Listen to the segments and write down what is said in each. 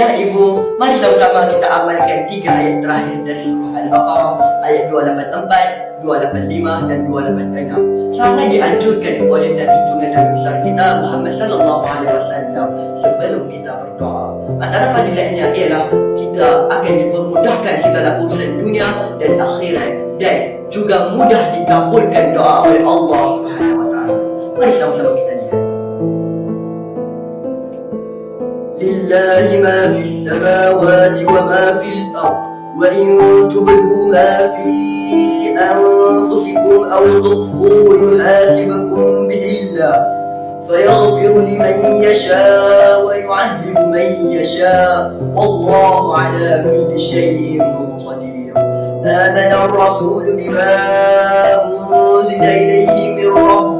Ayah, ibu, mari sama-sama kita amalkan tiga ayat terakhir dari surah Al-Baqarah ayat 284, 285 dan 286. Sangat dianjurkan oleh dan junjungan Nabi besar kita Muhammad sallallahu alaihi wasallam sebelum kita berdoa. Antara fadilahnya ialah kita akan dipermudahkan segala urusan dunia dan akhirat dan juga mudah dikabulkan doa oleh Allah Subhanahu wa taala. Mari sama-sama kita lihat. لله ما في السماوات وما في الأرض. وإن تبدوا ما في أنفسكم أو تخفوه يحاسبكم به الله. فيغفر لمن يشاء ويعذب من يشاء. والله على كل شيء قدير. آمن الرسول بما أنزل إليه من ربه.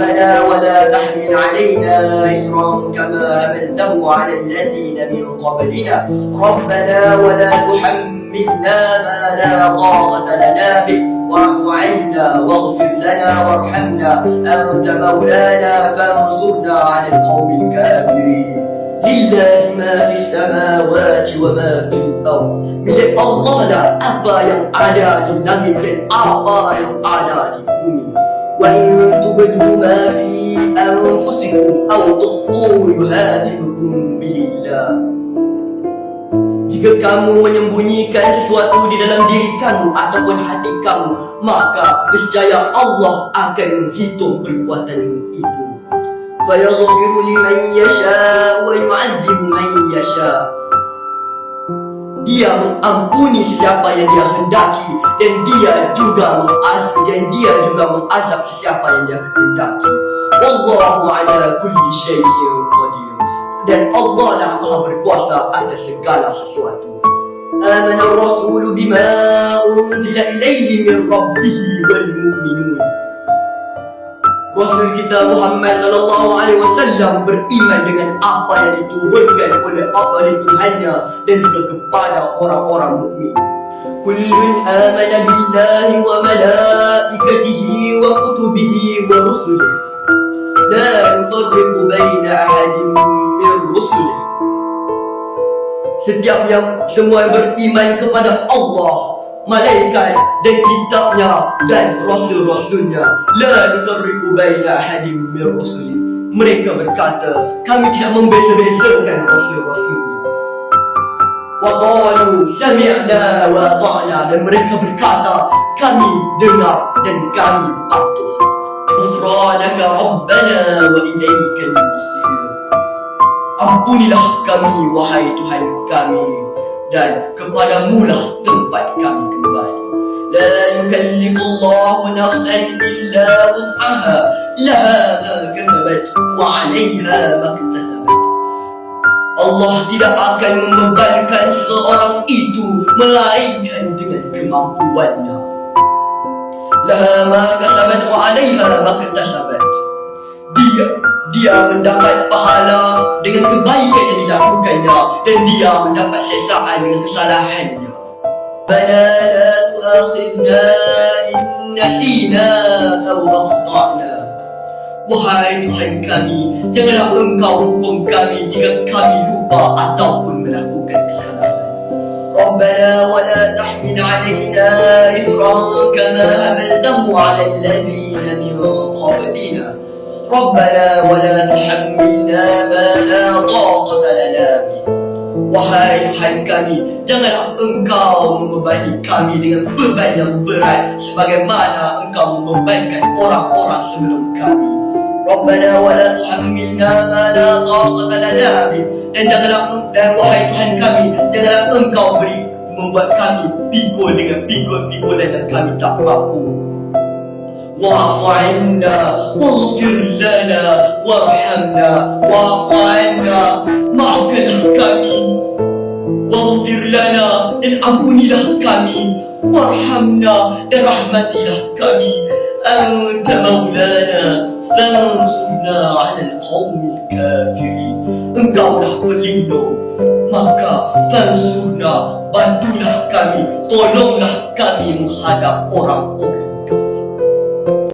ربنا ولا تحمل علينا إسرا كما حملته على الذين من قبلنا. ربنا ولا تحملنا ما لا طاقة لنا به. واعف عنا واغفر لنا وارحمنا. أنت مولانا فانصرنا على القوم الكافرين. لله ما في السماوات وما في الأرض. milik Allah lah apa yang ada di langit dan apa وإن تبدوا ما في أنفسكم أو تخفوه يحاسبكم به الله Jika kamu menyembunyikan sesuatu di dalam diri kamu ataupun hati kamu, maka niscaya Allah akan menghitung perbuatanmu itu. فَيَغْفِرُ لِمَنْ يَشَاءُ وَيُعَذِّبُ مَنْ يَشَاءُ Dia mengampuni sesiapa yang dia hendaki dan dia juga mengazab dan dia juga mengazab sesiapa yang dia kehendaki. Wallahu ala kulli syai'in qadir. Dan Allah lah Maha berkuasa atas segala sesuatu. آمن الرسول بما أنزل إليه من ربه والمؤمنون Rasul kita Muhammad sallallahu alaihi wasallam beriman dengan apa yang diturunkan oleh oleh Tuhannya dan juga kepada orang-orang mukmin. Kullun amana billahi wa malaikatihi wa kutubihi wa rusulihi. La nufarriqu baina ahadin min rusulihi. Setiap yang semua yang beriman kepada Allah malaikat dan kitabnya dan rasul-rasulnya la nufarriqu baina ahadin min rusuli. Mereka berkata kami tidak membeza-bezakan rasul-rasulnya. Wa qalu sami'na wa ata'na. Dan mereka berkata kami dengar dan kami patuh ghufranaka rabbana wa ilaikal masir. Ampunilah kami wahai Tuhan kami dan kepadamu lah tempat kami kembali. La yukallifu Allah nafsan illa wus'aha laha ma kasabat wa 'alayha ma iktasabat. Allah tidak akan membebankan seorang itu melainkan dengan kemampuannya. Laha ma kasabat wa 'alayha ma iktasabat Dia dia mendapat pahala dengan kebaikan yang dilakukannya dan dia mendapat sesaan dengan kesalahannya. Bala la tuakhidna in nasina aw akhtana. Wahai Tuhan kami, janganlah engkau hukum kami jika kami lupa ataupun melakukan kesalahan. ربنا ولا تحمل علينا إسرا كما حملته على الذين من قبلنا ربنا ولا تحملنا ما لا طاقة لنا به Wahai Tuhan kami, janganlah engkau membebani kami dengan beban yang berat sebagaimana engkau membebankan orang-orang sebelum kami. Rabbana wa la tuhammilna ma la taqata lana bih. Dan janganlah dan wahai Tuhan kami, janganlah engkau beri membuat kami pikul dengan pikul-pikulan yang kami tak mampu. واعف عنا واغفر لنا وارحمنا واعف عنا. معك الحكمي واغفر لنا العبون الحكمي وارحمنا برحمة الحكمي أنت مولانا فانصرنا على القوم الكافرين. Engkaulah pelindung Maka فانصرنا. بانتو kami Tolonglah kami محادا قرى قرى.